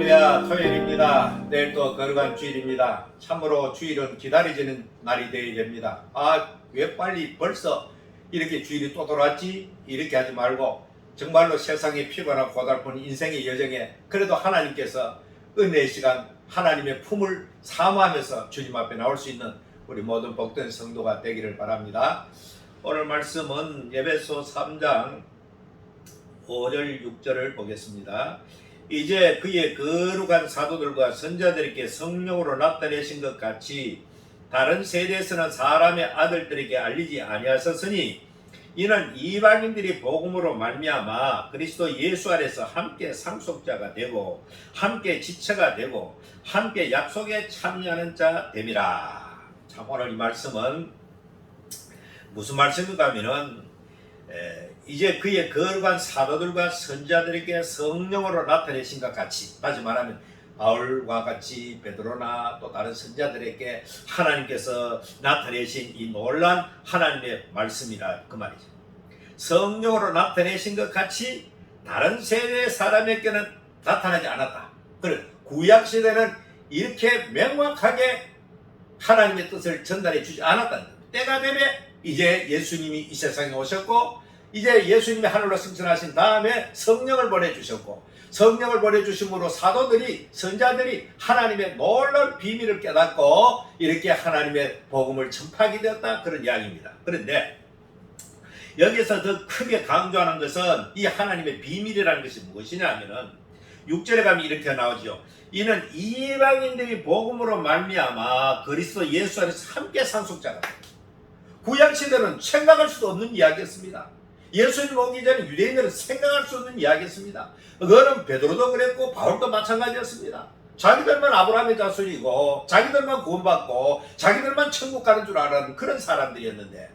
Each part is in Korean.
할렐루야 토요일입니다. 내일 또 거룩한 주일입니다. 참으로 주일은 기다려지는 날이 되어야 됩니다. 아 왜 빨리 벌써 이렇게 주일이 또 돌아왔지? 이렇게 하지 말고 정말로 세상에 피곤하고 고달픈 인생의 여정에 그래도 하나님께서 은혜의 시간 하나님의 품을 사모하면서 주님 앞에 나올 수 있는 우리 모든 복된 성도가 되기를 바랍니다. 오늘 말씀은 예배소 3장 5절 6절을 보겠습니다. 이제 그의 거룩한 사도들과 선자들에게 성령으로 나타내신 것 같이 다른 세대에서는 사람의 아들들에게 알리지 아니하셨으니 이는 이방인들이 복음으로 말미암아 그리스도 예수 안에서 함께 상속자가 되고 함께 지체가 되고 함께 약속에 참여하는 자 됨이라. 참 오늘 이 말씀은 무슨 말씀인가 하면은 에, 이제 그의 거룩한 사도들과 선자들에게 성령으로 나타내신 것 같이 다시 말하면 바울과 같이 베드로나 또 다른 선자들에게 하나님께서 나타내신 이 놀란 하나님의 말씀이라 그 말이죠. 성령으로 나타내신 것 같이 다른 세대의 사람에게는 나타나지 않았다. 그래 구약 시대는 이렇게 명확하게 하나님의 뜻을 전달해 주지 않았다. 때가 되면 이제 예수님이 이 세상에 오셨고 이제 예수님이 하늘로 승천하신 다음에 성령을 보내주셨고 성령을 보내주심으로 사도들이 선자들이 하나님의 놀라운 비밀을 깨닫고 이렇게 하나님의 복음을 전파하게 되었다 그런 이야기입니다. 그런데 여기서 더 크게 강조하는 것은 이 하나님의 비밀이라는 것이 무엇이냐 하면은 6절에 가면 이렇게 나오죠. 이는 이방인들이 복음으로 말미암아 그리스도 예수 안에서 함께 상속자가. 구약 시대는 생각할 수도 없는 이야기였습니다. 예수님 오기 전에 유대인들은 생각할 수 없는 이야기였습니다. 그거는 베드로도 그랬고 바울도 마찬가지였습니다. 자기들만 아브라함의 자손이고 자기들만 구원받고 자기들만 천국 가는 줄 알았는 그런 사람들이었는데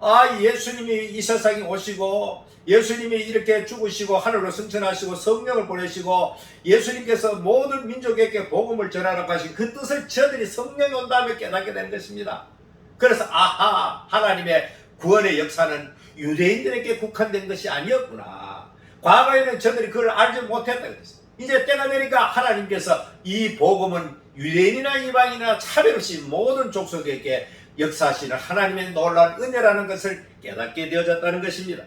아 예수님이 이 세상에 오시고 예수님이 이렇게 죽으시고 하늘로 승천하시고 성령을 보내시고 예수님께서 모든 민족에게 복음을 전하라고 하신 그 뜻을 저들이 성령이 온 다음에 깨닫게 된 것입니다. 그래서 아하 하나님의 구원의 역사는 유대인들에게 국한된 것이 아니었구나. 과거에는 저들이 그걸 알지 못했다 그랬어요. 이제 때가 되니까 하나님께서 이 복음은 유대인이나 이방이나 차별 없이 모든 족속에게 역사하시는 하나님의 놀라운 은혜라는 것을 깨닫게 되어졌다는 것입니다.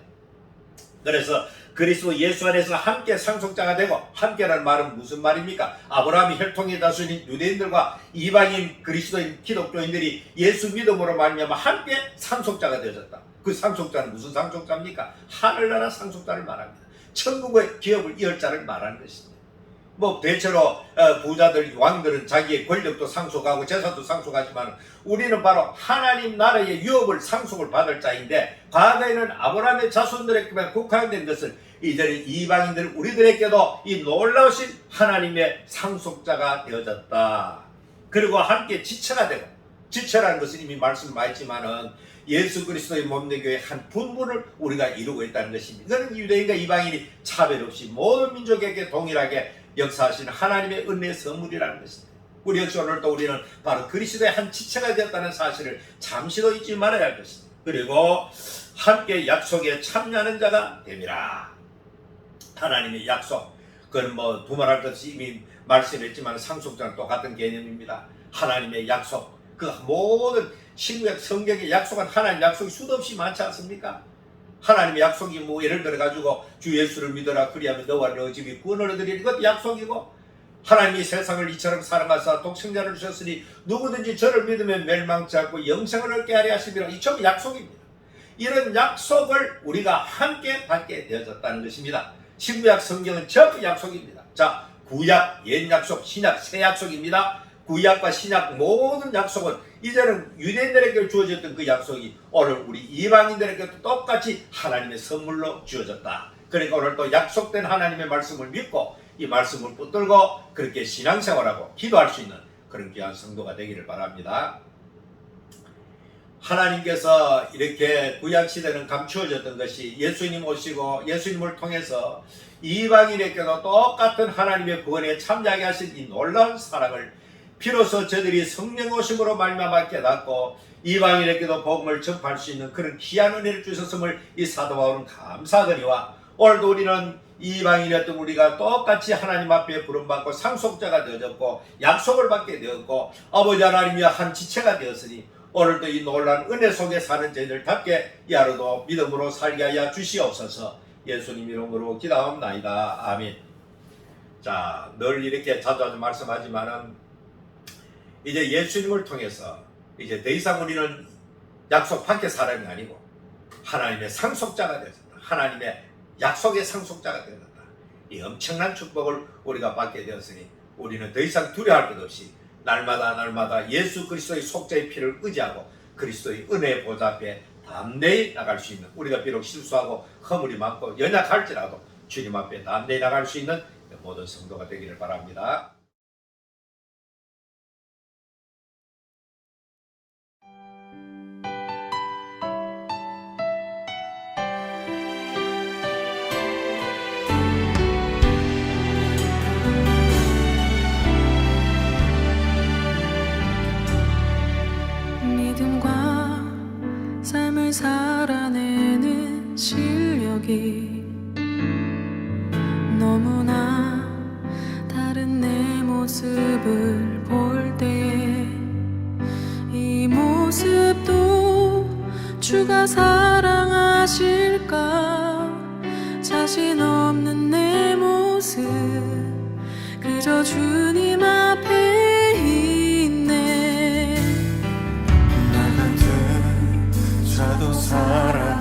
그래서 그리스도 예수 안에서 함께 상속자가 되고 함께라는 말은 무슨 말입니까? 아브라함이 혈통의 다수인 유대인들과 이방인 그리스도인 기독교인들이 예수 믿음으로 말미암아 함께 상속자가 되어졌다. 그 상속자는 무슨 상속자입니까? 하늘나라 상속자를 말합니다. 천국의 기업을 이을 자를 말하는 것입니다. 뭐 대체로 어, 부자들 왕들은 자기의 권력도 상속하고 재산도 상속하지만 우리는 바로 하나님 나라의 유업을 상속을 받을 자인데 과거에는 아브라함의 자손들에게만 국한된 것을 이제는 이방인들 우리들에게도 이 놀라우신 하나님의 상속자가 되어졌다. 그리고 함께 지체가 되고 지체라는 것은 이미 말씀하였지만은 예수 그리스도의 몸된 교회 한 분분을 우리가 이루고 있다는 것입니다. 이거는 유대인과 이방인이 차별 없이 모든 민족에게 동일하게 역사하시는 하나님의 은혜의 선물이라는 것입니다. 우리 역시 오늘도 우리는 바로 그리스도의 한 지체가 되었다는 사실을 잠시도 잊지 말아야 할 것입니다. 그리고 함께 약속에 참여하는 자가 됨이라. 하나님의 약속. 그건 뭐 두말할 것 없이 이미 말씀했지만 상속자는 똑같은 개념입니다. 하나님의 약속. 그 모든 신구약 성경에 약속한 하나님 약속이 수도 없이 많지 않습니까? 하나님의 약속이 뭐 예를 들어 가지고 주 예수를 믿어라 그리하면 너와 너 집이 구원을 얻으리 이것 약속이고 하나님이 세상을 이처럼 사랑하사 독생자를 주셨으니 누구든지 저를 믿으면 멸망치 않고 영생을 얻게 하려 하시리라 이 전부 약속입니다. 이런 약속을 우리가 함께 받게 되어졌다는 것입니다. 신구약 성경은 전부 약속입니다. 자, 구약, 옛 약속, 신약, 새 약속입니다. 구약과 신약 모든 약속은 이제는 유대인들에게 주어졌던 그 약속이 오늘 우리 이방인들에게도 똑같이 하나님의 선물로 주어졌다. 그러니까 오늘 또 약속된 하나님의 말씀을 믿고 이 말씀을 붙들고 그렇게 신앙생활하고 기도할 수 있는 그런 귀한 성도가 되기를 바랍니다. 하나님께서 이렇게 구약 시대는 감추어졌던 것이 예수님 오시고 예수님을 통해서 이방인에게도 똑같은 하나님의 구원에 참여하게 하신 이 놀라운 사랑을 비로소 저들이 성령 오심으로 말미암아 깨닫고 이방인에게도 복음을 전파할 수 있는 그런 귀한 은혜를 주셨음을 이 사도 바울은 감사하거니와 오늘도 우리는 이방인이었던 우리가 똑같이 하나님 앞에 부름받고 상속자가 되어졌고 약속을 받게 되었고 아버지 하나님이 한 지체가 되었으니 오늘도 이 놀란 은혜 속에 사는 저희들답게 이 하루도 믿음으로 살게 하여 주시옵소서. 예수님 이름으로 기도합나이다. 아멘. 자 늘 이렇게 자주 자주 말씀하지만은 이제 예수님을 통해서 이제 더 이상 우리는 약속 밖의 사람이 아니고 하나님의 상속자가 되었다. 하나님의 약속의 상속자가 되었다. 이 엄청난 축복을 우리가 받게 되었으니 우리는 더 이상 두려워할 것 없이 날마다 날마다 예수 그리스도의 속죄의 피를 의지하고 그리스도의 은혜의 보좌 앞에 담대히 나갈 수 있는 우리가 비록 실수하고 허물이 많고 연약할지라도 주님 앞에 담대히 나갈 수 있는 모든 성도가 되기를 바랍니다. 주가 사랑하실까? 자신 없는 내 모습 그저 주님 앞에 있네. 나 같은 자도 사랑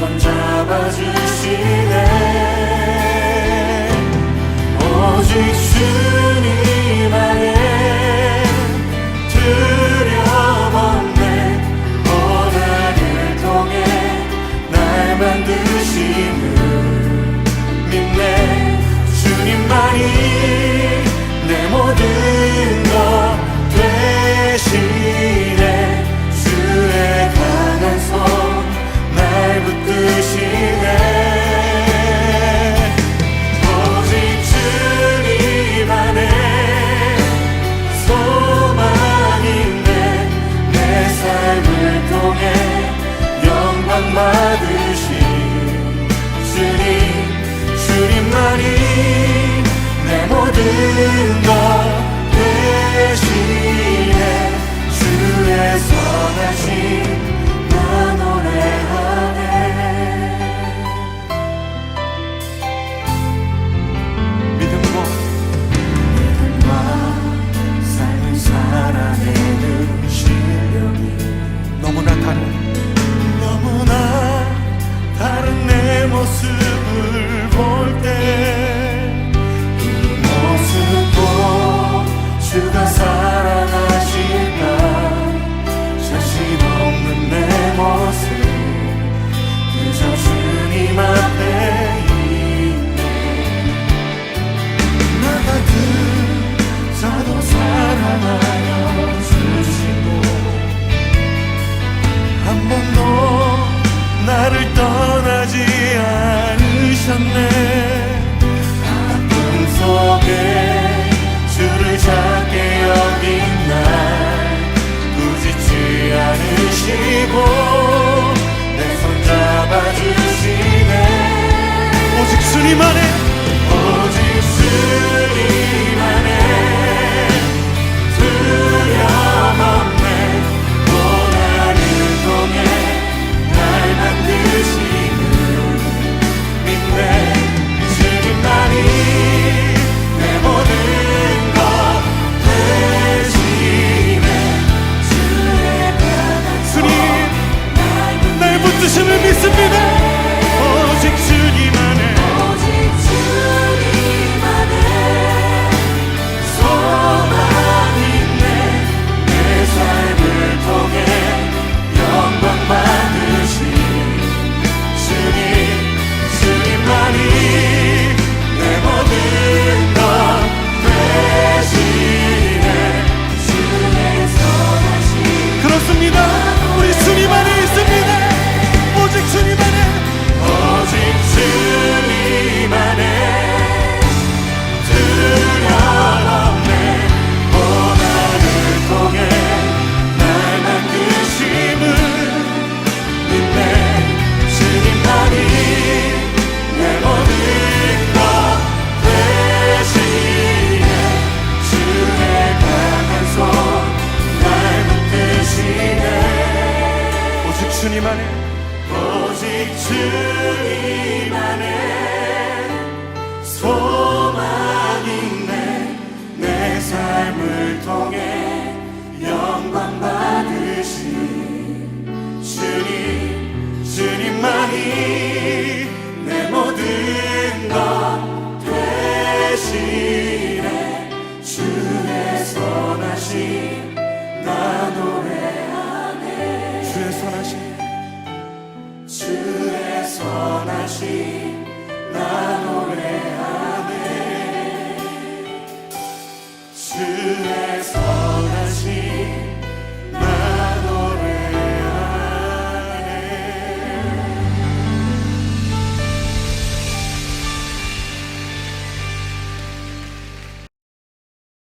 손 잡아주시네 모 주님 안에 우리 주님 she